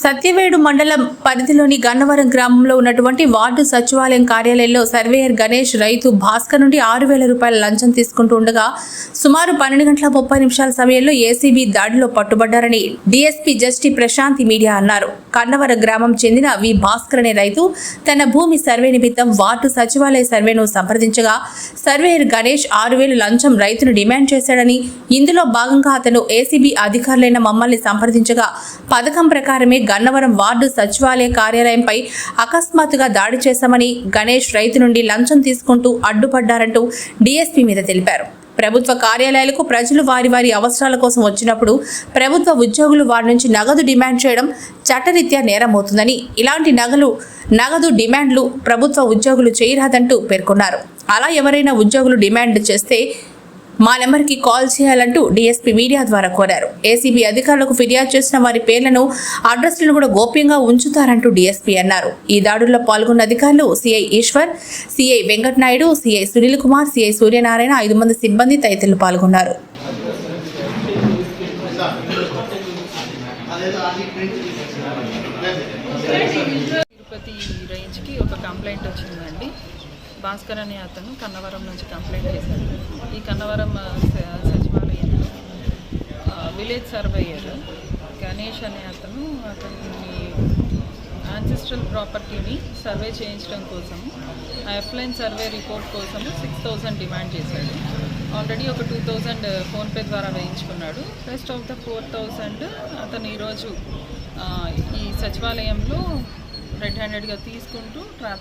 సత్యవేడు మండలం పరిధిలోని గన్నవరం గ్రామంలో ఉన్నటువంటి వార్డు సచివాలయం కార్యాలయంలో సర్వేయర్ గణేష్ రైతు భాస్కర్ నుండి ఆరు వేల రూపాయల లంచం తీసుకుంటూ ఉండగా సుమారు పన్నెండు గంటల ముప్పై నిమిషాల సమయంలో ఏసీబీ దాడిలో పట్టుబడ్డారని డీఎస్పీ జస్టి ప్రశాంతి మీడియా అన్నారు. కన్నవరం గ్రామం చెందిన వి భాస్కర్ అనే రైతు తన భూమి సర్వే నిమిత్తం వార్డు సచివాలయ సర్వేను సంప్రదించగా సర్వేయర్ గణేష్ ఆరు వేలు లంచం రైతును డిమాండ్ చేశాడని ఇందులో భాగంగా అతను ఏసీబీ అధికారులైన మమ్మల్ని సంప్రదించగా పథకం ప్రకారమే గన్నవరం వార్డు సచివాలయ కార్యాలయంపై అకస్మాత్తుగా దాడి చేశామని గణేష్ రైతు నుండి లంచం తీసుకుంటూ అడ్డుపడ్డారంటూ డీఎస్పీ మీద తెలిపారు. ప్రభుత్వ కార్యాలయాలకు ప్రజలు వారి వారి అవసరాల కోసం వచ్చినప్పుడు ప్రభుత్వ ఉద్యోగులు వారి నుంచి నగదు డిమాండ్ చేయడం చట్టరీత్యా నేరమవుతుందని ఇలాంటి నగలు నగదు డిమాండ్లు ప్రభుత్వ ఉద్యోగులు చేయరాదంటూ పేర్కొన్నారు. అలా ఎవరైనా ఉద్యోగులు డిమాండ్ చేస్తే మా నెంబర్కి కాల్ చేయాలంటూ డీఎస్పీ మీడియా ద్వారా కోరారు. ఏసీబీ అధికారులకు ఫిర్యాదు చేసిన వారి పేర్లను అడ్రస్లను కూడా గోప్యంగా ఉంచుతారంటూ డీఎస్పీ అన్నారు. ఈ దాడుల్లో పాల్గొన్న అధికారులు CI Eshwar CI Venkatanaidu CI Sunil Kumar CI Suryanarayana ఐదు మంది సిబ్బంది తదితరులు పాల్గొన్నారు. తిరుపతి రేంజ్కి ఒక కంప్లైంట్ వచ్చిందండి. భాస్కర్ అనే అతను కన్నవరం నుంచి కంప్లైంట్ చేశాడు ఈ కన్నవరం సచివాలయంలో విలేజ్ సర్వేయర్ గణేష్ అనే అతను అతని ఆన్సిస్ట్రల్ ప్రాపర్టీని సర్వే చేయించడం కోసం ఆ ఎఫ్లైన్ సర్వే రిపోర్ట్ కోసం సిక్స్ థౌజండ్ డిమాండ్ చేశాడు. ఆల్రెడీ ఒక టూ థౌజండ్ ఫోన్పే ద్వారా వేయించుకున్నాడు. Rest of the four thousand అతను ఈరోజు ఈ సచివాలయంలో రెడ్ హ్యాండెడ్గా తీసుకుంటూ ట్రాప్